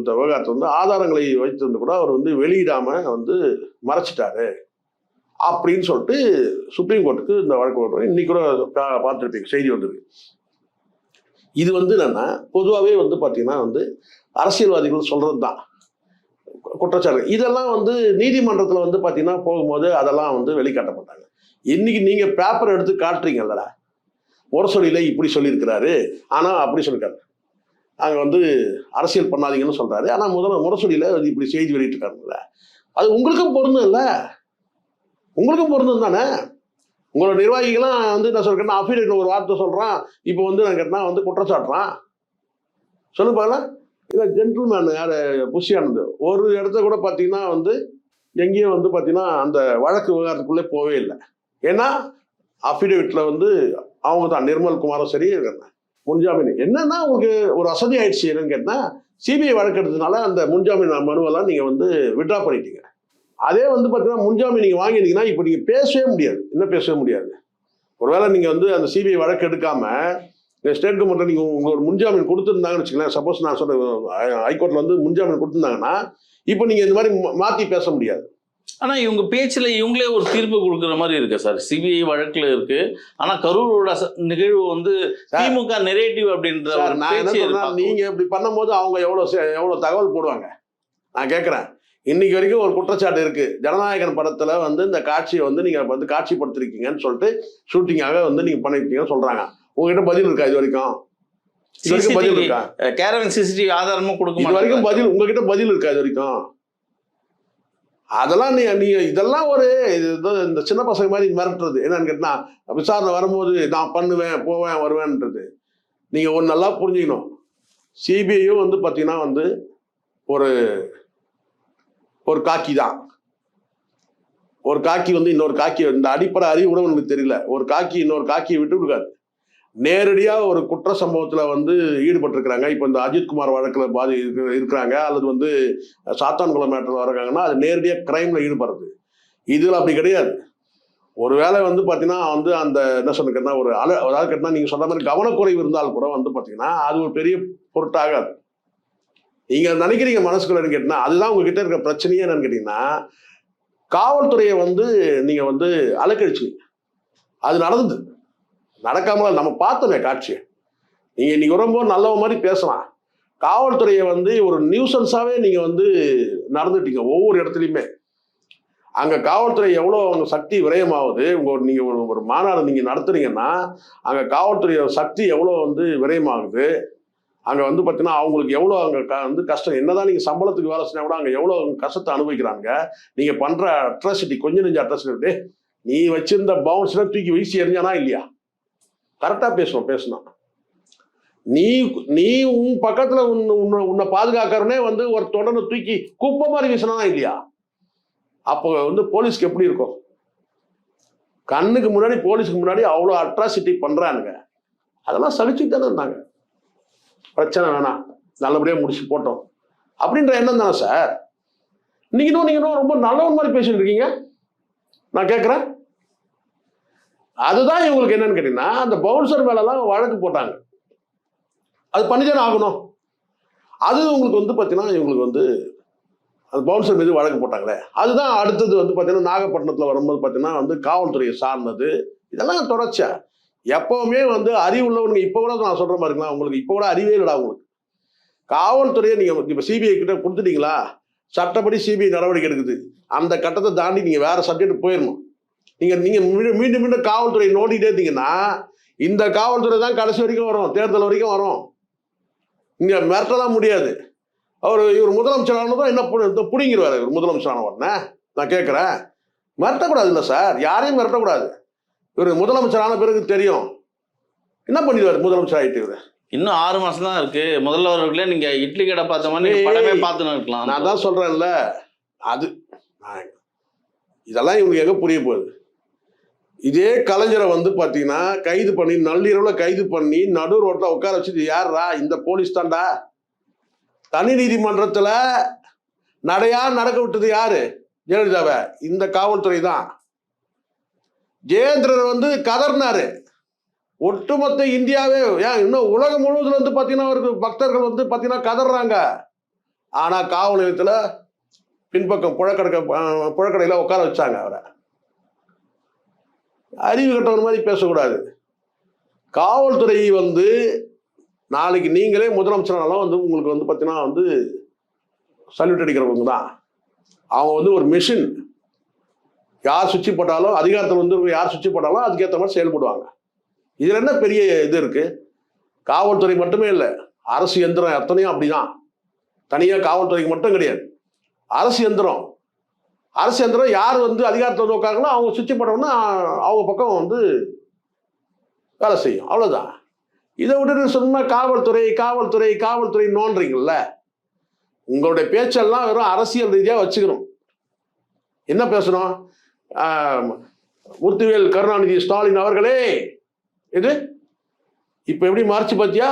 விவகாரத்தை வந்து ஆதாரங்களை வைத்திருந்து கூட அவர் வந்து வெளியிடாம வந்து மறைச்சிட்டாரு அப்படின்னு சொல்லிட்டு சுப்ரீம் கோர்ட்டுக்கு இந்த வழக்கு வரும். இன்னைக்கு கூட பார்த்துருப்பீங்க செய்தி வந்திருக்கு. இது வந்து என்னன்னா பொதுவாகவே வந்து பார்த்தீங்கன்னா வந்து அரசியல்வாதிகள் சொல்றது தான் குற்றச்சாட்டு. இதெல்லாம் வந்து நீதிமன்றத்தில் வந்து பார்த்தீங்கன்னா போகும்போது அதெல்லாம் வந்து வெளிக்காட்ட மாட்டாங்க இன்னைக்கு நீங்கள் பேப்பர் எடுத்து காட்டுறீங்கல்லடா. முரசொலியில இப்படி சொல்லியிருக்கிறாரு. ஆனால் அப்படி சொல்லியிருக்காரு. அங்கே வந்து அரசியல் பண்ணாதீங்கன்னு சொல்கிறாரு ஆனால் முதல்ல முரசொலியில் வந்து இப்படி செய்தி வெளியிட்டிருக்காருல்ல அது உங்களுக்கும் பொருந்தும் இல்லை. உங்களுக்கும் பொருந்தும் தானே? உங்களோட நிர்வாகிகளாம் வந்து என்ன சொல்றேன்னா அஃபீரியட்ல ஒரு வார்த்தை சொல்கிறான் இப்போ வந்து நான் கேட்டால் வந்து குற்றச்சாட்டுறான். சொல்லு பார்க்கலாம் இல்லை ஜென்டில்மேன் யார்? புஷியானது ஒரு இடத்த கூட பார்த்தீங்கன்னா வந்து எங்கேயும் வந்து பார்த்தீங்கன்னா அந்த வழக்கு விவகாரத்துக்குள்ளே போவே இல்லை. ஏன்னா அஃபிடேவிட்டில் வந்து அவங்க தான் நிர்மல் குமாரும் சரி முன்ஜாமீன். என்னன்னா உங்களுக்கு ஒரு வசதி ஆயிடுச்சு என்னன்னு கேட்டால் சிபிஐ வழக்கு எடுத்ததுனால அந்த முன்ஜாமீன் மனுவெல்லாம் நீங்கள் வந்து விட்ரா பண்ணிட்டீங்க. அதே வந்து பார்த்தீங்கன்னா முன்ஜாமீன் நீங்கள் வாங்கினீங்கன்னா இப்போ நீங்கள் பேசவே முடியாது. என்ன பேசவே முடியாது? ஒருவேளை நீங்கள் வந்து அந்த சிபிஐ வழக்கு எடுக்காமல் ஸ்டேட் கவர்மெண்ட்ல நீங்கள் உங்களோட முன்ஜாமீன் கொடுத்துருந்தாங்கன்னு வச்சுக்கலாம் சப்போஸ் நான் சொல்கிறேன் ஹைகோர்ட்டில் வந்து முன்ஜாமீன் கொடுத்துருந்தாங்கன்னா இப்போ நீங்கள் இந்த மாதிரி மா- மாற்றி பேச முடியாது. ஆனா இவங்க பேச்சுல இவங்களே ஒரு தீர்ப்பு கொடுக்குற மாதிரி இருக்கு சார். சிபிஐ வழக்குல இருக்கு. ஆனா கரூரோட நிகழ்வு வந்து திமுக நெரேட்டிவ் அப்படின்ற சார் ஒரு நான் என்ன பேச்சே சொல்றேன் இருக்கு. நீங்க இப்படி பண்ணும்போது அவங்க எவ்வளவு எவ்வளவு தகவல் போடுவாங்க? நான் கேட்கறேன். இன்னைக்கு வரைக்கும் ஒரு குற்றச்சாட்டு இருக்கு. ஜனநாயகன் படத்துல வந்து இந்த காட்சியை வந்து நீங்க வந்து காட்சிப்படுத்திருக்கீங்கன்னு சொல்லிட்டு ஷூட்டிங்காக வந்து நீங்க பண்ணிருக்கீங்கன்னு சொல்றாங்க. உங்ககிட்ட பதில் இருக்கா இது வரைக்கும்? இது வரைக்கும் பதில் இருக்கா? கேரவன் சிசிடிவி ஆதாரமும் கொடுக்க இது வரைக்கும் பதில் உங்ககிட்ட பதில் இருக்கா இது வரைக்கும்? அதெல்லாம் நீ நீ இதெல்லாம் ஒரு இந்த சின்ன பசங்க மாதிரி மிரட்டுறது. என்னன்னு கேட்டா விசாரணை வரும்போது நான் பண்ணுவேன் போவேன் வருவேன்ன்றது நீங்க ஒன்று நல்லா புரிஞ்சுக்கணும். சிபிஐயும் வந்து பார்த்தீங்கன்னா வந்து ஒரு ஒரு காக்கி தான். ஒரு காக்கி வந்து இன்னொரு காக்கி இந்த அடிப்படை அறிவு கூட உங்களுக்கு தெரியல. ஒரு காக்கி இன்னொரு காக்கியை விட்டு கொடுக்காது. நேரடியாக ஒரு குற்ற சம்பவத்தில் வந்து ஈடுபட்டிருக்கிறாங்க. இப்போ இந்த அஜித்குமார் வழக்கில் பாதி இருக்கிறாங்க. அல்லது வந்து சாத்தான்குளம் மேட்டரில் வர்றாங்கன்னா அது நேரடியாக கிரைமில் ஈடுபடுறது. இதில் அப்படி கிடையாது. ஒருவேளை வந்து பார்த்தீங்கன்னா வந்து அந்த என்ன சொன்னா ஒரு அல அதாவது கேட்டால் நீங்கள் சொன்ன மாதிரி கவனக்குறைவு இருந்தால் கூட வந்து பார்த்தீங்கன்னா அது ஒரு பெரிய பொருட்டாகாது. நீங்கள் நினைக்கிறீங்க மனசுக்குள்ளே கேட்டிங்கன்னா அதுதான் உங்ககிட்ட இருக்க பிரச்சனையே என்னன்னு கேட்டிங்கன்னா காவல்துறையை வந்து நீங்கள் வந்து அலக்கழிச்சு அது நடந்தது. நடக்காமல் நம்ம பார்த்தோமே காட்சியை நீங்கள் இன்னைக்கு ரொம்ப நல்லவ மாதிரி பேசலாம். காவல்துறையை வந்து ஒரு நியூசன்ஸாவே நீங்க வந்து நடந்துட்டீங்க ஒவ்வொரு இடத்துலையுமே. அங்க காவல்துறை எவ்வளோ அவங்க சக்தி விரயமாகுது உங்க நீங்கள் நீங்க ஒரு ஒரு மாநாடு நீங்க நடத்துறீங்கன்னா அங்க காவல்துறையோட சக்தி எவ்வளோ வந்து விரயமாகுது அங்க வந்து பார்த்தீங்கன்னா அவங்களுக்கு எவ்வளோ அங்க க- வந்து கஷ்டம் என்னதான் நீங்க சம்பளத்துக்கு வேலை செஞ்சா கூட அங்க எவ்வளோ கஷ்டத்தை அனுபவிக்கிறாங்க நீங்க பண்ற அட்ரஸிட்டி கொஞ்சம் நெஞ்ச அட்ராசிட்டி நீ வச்சிருந்த பவுன்ஸ்ல தூக்கி வீசி எறிஞ்சானா இல்லையா? கரெக்டாக பேசணும் பேசணும். நீ நீ உன் பக்கத்தில் உன்னை உன்னை உன்னை பாதுகாக்கிறனே வந்து ஒரு தொடர்ந்து தூக்கி குப்பை மாதிரி வீசினா இல்லையா? அப்போ வந்து போலீஸ்க்கு எப்படி இருக்கும்? கண்ணுக்கு முன்னாடி போலீஸ்க்கு முன்னாடி அவ்வளோ அட்ராசிட்டி பண்ணுறானுங்க அதெல்லாம் சகிச்சுட்டு தானே இருந்தாங்க. பிரச்சனை வேணாம். நல்லபடியாக முடிச்சு போட்டோம். அப்படின்ற எண்ணம் தானே சார்? இன்னைக்கு இன்னும் நீங்கள் இன்னும் ரொம்ப நல்லவன் மாதிரி பேசிட்டு இருக்கீங்க. நான் கேட்குறேன் அதுதான் இவங்களுக்கு என்னன்னு கேட்டீங்கன்னா அந்த பவுன்சர் மேலெல்லாம் வழக்கு போட்டாங்க. அது பண்ணிதானே ஆகணும். அது உங்களுக்கு வந்து பார்த்தீங்கன்னா இவங்களுக்கு வந்து அந்த பவுன்சர் மீது வழக்கு போட்டாங்களே. அதுதான் அடுத்தது வந்து பார்த்தீங்கன்னா நாகப்பட்டினத்தில் வரும்போது பார்த்தீங்கன்னா வந்து காவல்துறையை சார்ந்தது. இதெல்லாம் தொடர்ச்சியா. எப்பவுமே வந்து அறிவு உள்ளவங்க இப்போ கூட நான் சொல்கிற மாதிரி இருக்கலாம் உங்களுக்கு இப்போ கூட அறிவே இல்லைடா உங்களுக்கு. காவல்துறையை நீங்கள் இப்போ சிபிஐ கிட்ட கொடுத்துட்டீங்களா? சட்டப்படி சிபிஐ நடவடிக்கை எடுக்குது. அந்த கட்டத்தை தாண்டி நீங்கள் வேறு சப்ஜெக்ட் போயிடணும் நீங்கள் நீங்கள் மீண்டும் மீண்டும் காவல்துறை நோண்டிகிட்டே இருந்தீங்கன்னா இந்த காவல்துறை தான் கடைசி வரைக்கும் வரும் தேர்தல் வரைக்கும் வரும். இங்கே மிரட்டலாம் முடியாது. அவர் இவர் முதலமைச்சர் ஆனதும் என்ன புடி- இந்த பிடிங்கிருவார் இவர் முதலமைச்சர் ஆன உடனே? நான் கேட்குறேன். மிரட்டக்கூடாது இல்லை சார்? யாரையும் மிரட்டக்கூடாது. இவர் முதலமைச்சர் ஆன பிறகு தெரியும். என்ன பண்ணிடுவார் முதலமைச்சர் ஆகிட்டு இவர்? இன்னும் ஆறு மாசம் தான் இருக்கு. முதல்ல அவர்களே நீங்க இட்லி கடை பார்த்த மாதிரி படமே பார்த்துன்னு இருக்கலாம். நான் தான் சொல்றேன்ல. அது இதெல்லாம் இவங்களுக்கு எங்க புரிய போகுது? இதே கலைஞரை வந்து பார்த்தீங்கன்னா கைது பண்ணி நள்ளிரவில் கைது பண்ணி நடு ரோட்டில் உட்கார வச்சுட்டு யாரா இந்த போலீஸ் தாண்டா? தனி நீதிமன்றத்தில் நடையா நடக்க விட்டது யாரு? ஜெயலலிதாவை. இந்த காவல்துறை தான். ஜெயேந்திரர் வந்து கதர்னாரு. ஒட்டுமொத்த இந்தியாவே ஏன் இன்னும் உலகம் முழுவதும் வந்து பார்த்தீங்கன்னா அவருக்கு பக்தர்கள் வந்து பார்த்தீங்கன்னா கதறாங்க ஆனால் காவல் நிலையத்தில் பின்பக்கம் புழக்கடக்க புழக்கடையில் உட்கார வச்சாங்க அவரை. அறிவு கட்டவர் மாதிரி பேசக்கூடாது. காவல்துறை வந்து நாளைக்கு நீங்களே முதலமைச்சரானாலும் வந்து உங்களுக்கு வந்து பார்த்தீங்கன்னா வந்து சல்யூட் அடிக்கிறவங்க தான். அவங்க வந்து ஒரு மிஷின் யார் சுவிட்சு போட்டாலும் அதிகாரத்தில் வந்து யார் சுவிட்சு போட்டாலும் அதுக்கேற்ற மாதிரி செயல்படுவாங்க. இதில் என்ன பெரிய இது இருக்குது காவல்துறை மட்டுமே இல்லை அரசு எந்திரம் எத்தனையும் அப்படிதான். தனியாக காவல்துறைக்கு மட்டும் கிடையாது. அரசு எந்திரம் அரசு எந்திரம் யார் வந்து அதிகாரத்தில் வந்து உட்காருங்களோ அவங்க சுவிட்ச் போட்டோம்னா அவங்க பக்கம் வந்து வேலை செய்யும். அவ்வளோதான் இதை விட்டு சொன்னா காவல்துறை காவல்துறை காவல்துறை நோன்றீங்கல்ல? உங்களுடைய பேச்செல்லாம் வெறும் அரசியல் ரீதியாக வச்சுக்கணும். என்ன பேசணும்? முத்துவேல் கருணாநிதி ஸ்டாலின் அவர்களே! இது? இப்போ எப்படி மார்ச் பாத்தியா?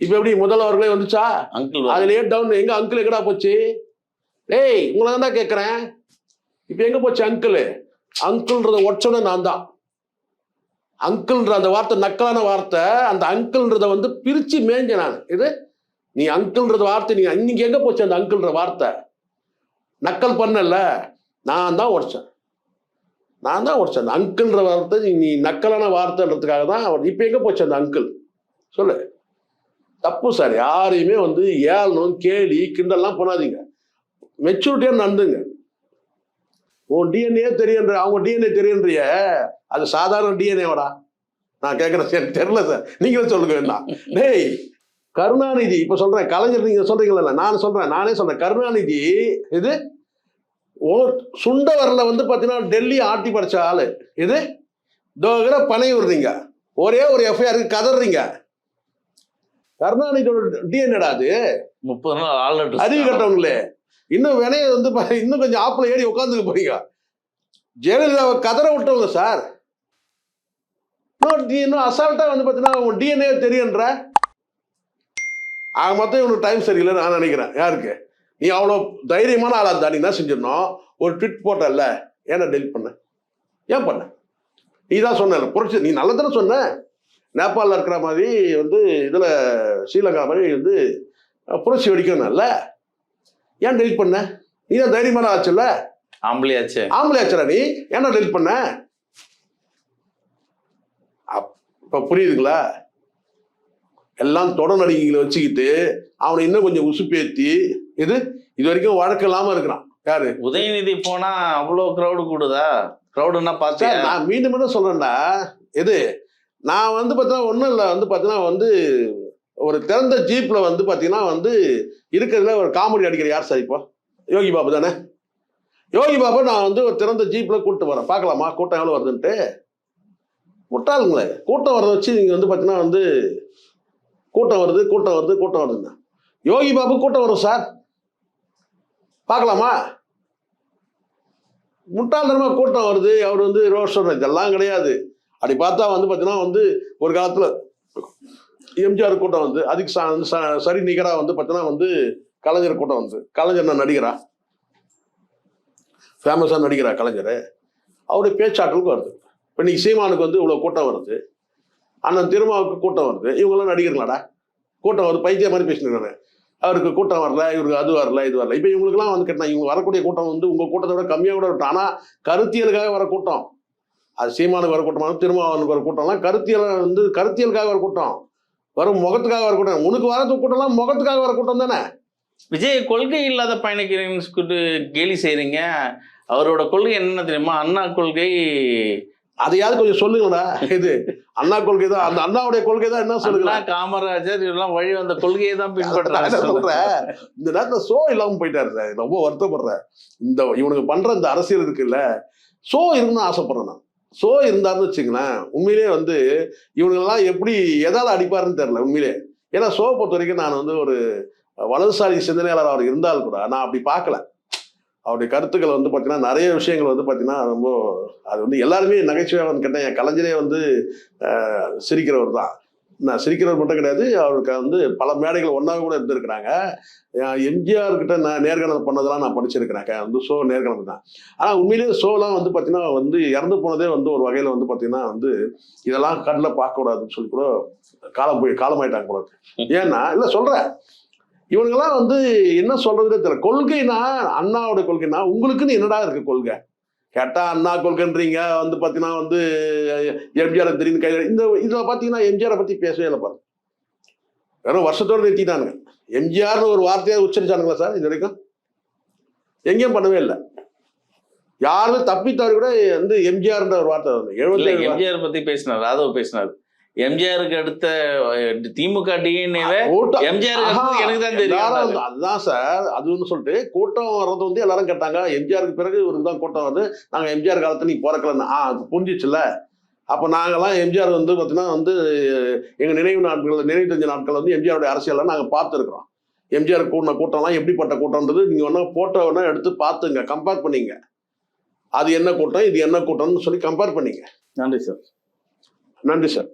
இப்போ எப்படி முதல்வர்களே வந்துச்சா? அங்கிள் அதுலயே டவுன் எங்க அங்கிள் எங்கடா போச்சு? டேய் உங்களை தான் கேட்குறேன் இப்போ எங்கே போச்சு அங்கிள்? அங்கிள்ன்றத ஒற்றனை நான் தான் அங்கிள்ன்ற அந்த வார்த்தை நக்கலான வார்த்தை அந்த அங்கிள்ன்றத வந்து பிரித்து மேஞ்ச நான். இது? நீ அங்கிள்ன்றது வார்த்தை நீ இன்னைக்கு எங்கே போச்சு அந்த அங்கிள்ன்ற வார்த்தை? நக்கல் பண்ணல. நான் தான் உடச்சேன் நான் தான் உடச்சேன் அந்த அங்கிள்ன்ற வார்த்தை நீ- நக்கலான வார்த்தைன்றதுக்காக தான் அவர் இப்போ எங்கே போச்சு அந்த அங்கிள்? சொல்லு. தப்பு சார். யாரையுமே வந்து ஏளனம் கேலி கிண்டல்லாம் பண்ணாதீங்க. மெச்சூரிட்டியாக நடந்துங்க. உன் டிஎன்ஏ தெரியுன்ற அவங்க டிஎன்ஏ தெரியுன்றிய அது சாதாரண டிஎன்ஏவாடா நான் கேட்குறேன் சரி தெரில சார். நீங்களும் சொல்லுங்க வேண்டாம் டேய் கருணாநிதி இப்போ சொல்கிறேன் கலைஞர் நீங்கள் சொல்கிறீங்களா நான் சொல்கிறேன் நானே சொல்கிறேன் கருணாநிதி இது சுண்டவரில் வந்து பார்த்தீங்கன்னா டெல்லி ஆட்டி படைச்ச ஆள். இது தோகிற பனை விடுறீங்க. ஒரே ஒரு எஃப்ஐஆருக்கு கதறீங்க. கருணாநிதியோட டிஎன்ஏடா அது? முப்பது நாள் ஆள் அறிவு கட்டவங்களே. இன்னும் வினைய வந்து இன்னும் கொஞ்சம் ஆப்பில் ஏறி உட்காந்துக்க போறீங்க. ஜெயலலிதாவை கதற விட்டவங்க சார். இன்னும் டி- இன்னும் அசால்ட்டா வந்து பார்த்தீங்கன்னா உன் டிஎன்ஏ தெரியுன்ற. ஆக மொத்தம் இவனுக்கு டைம் சரியில்லை நான் நினைக்கிறேன். யாருக்கு? நீ அவ்வளோ தைரியமான ஆளாக இருந்தா நீ என்ன செஞ்சிடணும்? ஒரு ட்விட் போட்டல ஏன்னா டெலிட் பண்ண? ஏன் பண்ண? நீ தான் சொன்ன புரட்சி நீ நல்லதானே சொன்ன. நேபாளில் இருக்கிற மாதிரி வந்து இதில் ஸ்ரீலங்கா மாதிரி வந்து புரட்சி புரட்சி வெடிக்கணும்ல. ஏன் டெலிட் பண்ண? நீ தான் தைரியமான ஆச்சுல்ல? ஆம்பளையாச்சே. ஆம்பளை ஆச்சுடா நீ? ஏன்னா டெலிட் பண்ண? அப்- இப்ப புரியுதுங்களா? எல்லாம் தொடர் நடிகைகளை வச்சுக்கிட்டு அவனை இன்னும் கொஞ்சம் உசுப்பேத்தி இது இது வரைக்கும் வழக்கு இல்லாம இருக்கிறான். யாரு? உதயநிதி போனா அவ்வளோ க்ரௌடு கூடுதா? க்ரௌடுன்னா பார்த்தியா சார் நான் மீண்டும் மீண்டும் சொல்றேன்டா. எது? நான் வந்து பார்த்தீங்கன்னா ஒன்றும் இல்லை. வந்து பார்த்தீங்கன்னா வந்து ஒரு திறந்த ஜீப்ல வந்து பார்த்தீங்கன்னா வந்து இருக்கிறதுல ஒரு காமெடி அடிக்கிற யார் சார் இப்போ? யோகி பாபு தானே? யோகி பாபு நான் வந்து ஒரு திறந்த ஜீப்பில் கூப்பிட்டு வரேன். பார்க்கலாமா? கூட்டம் எவ்வளோ வருதுன்ட்டு. முட்டாளுங்களே கூட்டம் வரத வச்சு நீங்கள் வந்து பார்த்தீங்கன்னா வந்து கூட்டம் வருது கூட்டம் வருது கூட்டம் வருதுங்க யோகி பாபு கூட்டம் வரும் சார். பார்க்கலாமா? முட்டாள்தனமாக கூட்டம் வருது. அவர் வந்து ரோட் இதெல்லாம் கிடையாது. அப்படி பார்த்தா வந்து பார்த்தீங்கன்னா வந்து ஒரு காலத்தில் எம்ஜிஆர் கூட்டம் வந்து அதுக்கு சரி நிகராக வந்து பார்த்தீங்கன்னா வந்து கலைஞர் கூட்டம் வந்து. கலைஞர் நான் நடிகரா? ஃபேமஸாக நடிகரா கலைஞர். அவருடைய பேச்சாற்றலுக்கு வருது. இப்போ இன்னைக்கு சீமானுக்கு வந்து இவ்வளோ கூட்டம் வருது. அண்ணன் திருமாவுக்கு கூட்டம் வருது. இவங்கெல்லாம் நடிகர்களாடா? கூட்டம் வருது. பைத்திய மாதிரி பேசினுருக்காங்க அவருக்கு கூட்டம் வரல இவருக்கு அது வரல இது வரல. இப்போ இவங்களுக்குலாம் வந்து கேட்டால் இவங்க வரக்கூடிய கூட்டம் வந்து உங்கள் கூட்டத்தை விட கம்மியாக கூட இருக்கட்டும். ஆனால் கருத்தியலுக்காக வர கூட்டம். அது சீமானுக்கு வர கூட்டமாக திருமாவனுக்கு வர கூட்டம்லாம் கருத்தியல் வந்து கருத்தியலுக்காக வர கூட்டம். வரும் முகத்துக்காக வர கூட்டம். உனக்கு வர கூட்டம்லாம் முகத்துக்காக வர கூட்டம் தானே? விஜய் கொள்கை இல்லாத பயணிக்கிறீங்கன்னு சொல்லிட்டு கேலி செய்றீங்க. அவரோட கொள்கை என்ன தெரியுமா? அண்ணா கொள்கை. அதையாவது கொஞ்சம் சொல்லுங்கடா இது அண்ணா கொள்கை தான். அந்த அண்ணாவுடைய கொள்கை தான் என்ன அண்ணா சொல்லுங்களா காமராஜர் இதெல்லாம் வழி வந்த கொள்கையை தான் பின்பற்றாங்க சொல்றேன். இந்த நேரத்துல ஷோ இல்லாம போயிட்டாரு சார். ரொம்ப வருத்தப்படுறேன். இந்த இவனுக்கு பண்ற இந்த அரசியல் இருக்குல்ல ஷோ இருக்குன்னு ஆசைப்படுறேன் நான். ஷோ இருந்தார்னு வச்சுங்களேன் உண்மையிலேயே வந்து இவனுங்கெல்லாம் எப்படி எதாவது அடிப்பாருன்னு தெரியல உண்மையிலே. ஏன்னா ஷோ பொறுத்த வரைக்கும் நான் வந்து ஒரு வலதுசாரி சிந்தனையாளர் அவர் இருந்தால் கூட நான் அப்படி பார்க்கல. அவருடைய கருத்துக்கள் வந்து பார்த்தீங்கன்னா நிறைய விஷயங்கள் வந்து பார்த்தீங்கன்னா ரொம்ப அது வந்து எல்லாருமே நகைச்சுவையாக வந்து கேட்டேன் என் கலைஞரே வந்து சிரிக்கிறவர் தான். நான் சிரிக்கிறவர் மட்டும் கிடையாது அவருக்கு வந்து பல மேடைகள் ஒன்றாக கூட இருந்திருக்கிறாங்க. எம்ஜிஆர் கிட்ட நான் நேர்காணல் பண்ணதெல்லாம் நான் படிச்சிருக்கிறேன். வந்து ஷோ நேர்காணல் தான். ஆனால் உண்மையிலேயே ஷோலாம் வந்து பார்த்தீங்கன்னா வந்து இறந்து போனதே வந்து ஒரு வகையில் வந்து பார்த்தீங்கன்னா வந்து இதெல்லாம் கண்ணில் பார்க்கக்கூடாதுன்னு சொல்லி கூட காலம் போய் காலமாயிட்டாங்க கூட ஏன்னா இல்லை சொல்கிறேன் இவனுங்கெல்லாம் வந்து என்ன சொல்றதுன்னு தெரியல. கொள்கைனா அண்ணாவோட கொள்கைனா உங்களுக்குன்னு என்னடா இருக்கு கொள்கை? கேட்டா அண்ணா கொள்கைன்றீங்க வந்து பார்த்தீங்கன்னா வந்து எம்ஜிஆர் தெரியும் கை இந்த இதில் பார்த்தீங்கன்னா எம்ஜிஆரை பற்றி பேசவே இல்லை பாருங்க. வெறும் வருஷத்தோடு நிறுத்திட்டானுங்க. எம்ஜிஆர்னு ஒரு வார்த்தையை உச்சரிச்சானுங்களா சார் இது வரைக்கும்? எங்கேயும் பண்ணவே இல்லை. யாருமே தப்பி தவறி கூட வந்து எம்ஜிஆர்ன்ற ஒரு வார்த்தை எழுபத்தி எம்ஜிஆர் பத்தி பேசினார் ராதவ் பேசினார். எம்ஜிஆருக்கு அடுத்த திமுக டிஎன்ஏவே கூட்டம். எம்ஜிஆர் எனக்கு தான் தெரியும் அதுதான் சார் அது வந்து சொல்லிட்டு கூட்டம் வர்றது வந்து எல்லாரும் கேட்டாங்க. எம்ஜிஆருக்கு பிறகு இவருக்கு தான் கூட்டம் வருது. நாங்க எம்ஜிஆர் காலத்துல நீ பிறக்கலன்னு. ஆ அது புரிஞ்சிச்சுல அப்ப நாங்கெல்லாம் எம்ஜிஆர் வந்து பார்த்தீங்கன்னா வந்து எங்க நினைவு நாட்கள் நினைவு தெரிஞ்ச நாட்கள் வந்து எம்ஜிஆருடைய அரசியலை நாங்க பார்த்துருக்குறோம். எம்ஜிஆர் கூட்டின கூட்டம்லாம் எப்படிப்பட்ட கூட்டம்ன்றது நீங்க ஒன்றா போட்டோ வேணா எடுத்து பார்த்துங்க. கம்பேர் பண்ணீங்க. அது என்ன கூட்டம் இது என்ன கூட்டம்னு சொல்லி கம்பேர் பண்ணீங்க. நன்றி சார். நன்றி சார்.